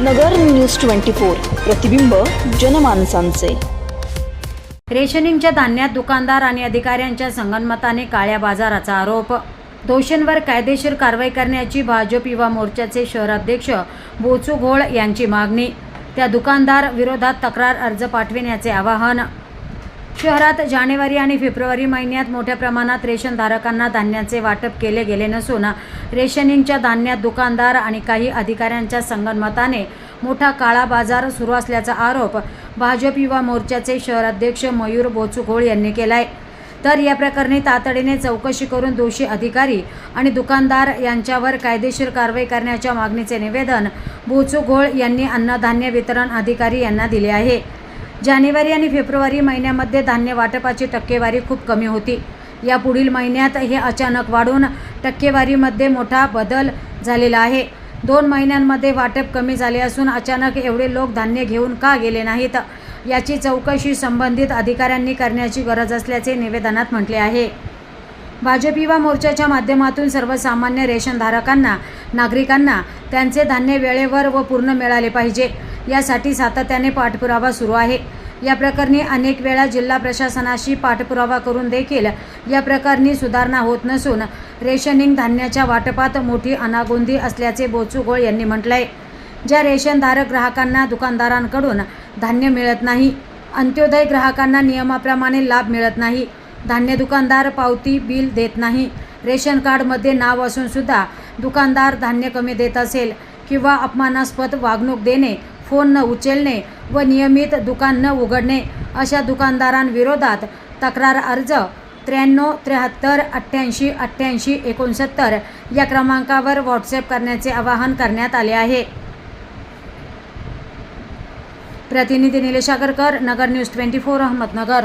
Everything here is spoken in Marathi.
नगर न्यूज ट्वेंटी फोर प्रतिबिंब जनमानसांचे. रेशनिंगच्या धान्यात दुकानदार आणि अधिकाऱ्यांच्या संगनमताने काळ्या बाजाराचा आरोप. दोषींवर कायदेशीर कारवाई करण्याची भाजप युवा मोर्चाचे शहराध्यक्ष बोचू घोळ यांची मागणी. त्या दुकानदार विरोधात तक्रार अर्ज पाठविण्याचे आवाहन. शहरात जानेवारी आणि फेब्रुवारी महिन्यात मोठ्या प्रमाणात रेशनधारकांना धान्याचे वाटप केले गेले नसून रेशनिंगच्या धान्यात दुकानदार आणि काही अधिकाऱ्यांच्या संगनमताने मोठा काळा बाजार सुरू असल्याचा आरोप भाजप युवा मोर्चाचे शहराध्यक्ष मयूर बोचुघोळ यांनी केलाय. तर या प्रकरणी तातडीने चौकशी करून दोषी अधिकारी आणि दुकानदार यांच्यावर कायदेशीर कारवाई करण्याच्या मागणीचे निवेदन बोचुघोळ यांनी अन्नधान्य वितरण अधिकारी यांना दिले आहे. जानेवारी आणि फेब्रुवारी महिन्यामध्ये धान्य वाटपाची टक्केवारी खूप कमी होती. या पुढील महिन्यात हे अचानक वाढून टक्केवारीमध्ये मोठा बदल झालेला आहे. दोन महिन्यांमध्ये वाटप कमी झाले असून अचानक एवढे लोक धान्य घेऊन का गेले नाहीत? याची चौकशी संबंधित अधिकाऱ्यांनी करण्याची गरज असल्याचे निवेदनात म्हटले आहे. भाजप युवा मोर्चाच्या माध्यमातून सर्वसामान्य रेशनधारकांना नागरिकांना त्यांचे धान्य वेळेवर व पूर्ण मिळाले पाहिजे. यासाठी सातत्याने पाठपुरावा सुरू आहे. या प्रकरणी अनेक वेळा जिल्हा प्रशासनाशी पाठपुरावा करून देखील या प्रकरणी सुधारणा होत नसून रेशनिंग धान्याच्या वाटपात मोठी अनागोंदी असल्याचे बोचुगोळ यांनी म्हटलंय. ज्या रेशनधारक ग्राहकांना दुकानदारांकडून धान्य मिळत नाही अंत्योदय ग्राहकांना नियमाप्रमाणे लाभ मिळत नाही धान्य दुकानदार पावती बिल देत नाही. रेशन कार्डमध्ये नाव असूनसुद्धा दुकानदार धान्य कमी देत असेल किंवा अपमानास्पद वागणूक देणे फोन न उचलणे व नियमित दुकान न उघडणे अशा दुकानदारांविरोधात तक्रार अर्ज त्र्याण्णव त्र्याहत्तर अठ्ठ्याऐंशी अठ्ठ्याऐंशी एकोणसत्तर या क्रमांकावर व्हॉट्सअप करण्याचे आवाहन करण्यात आले आहे. प्रतिनिधी Nilesh Agarkar Nagar news twenty four Ahmednagar.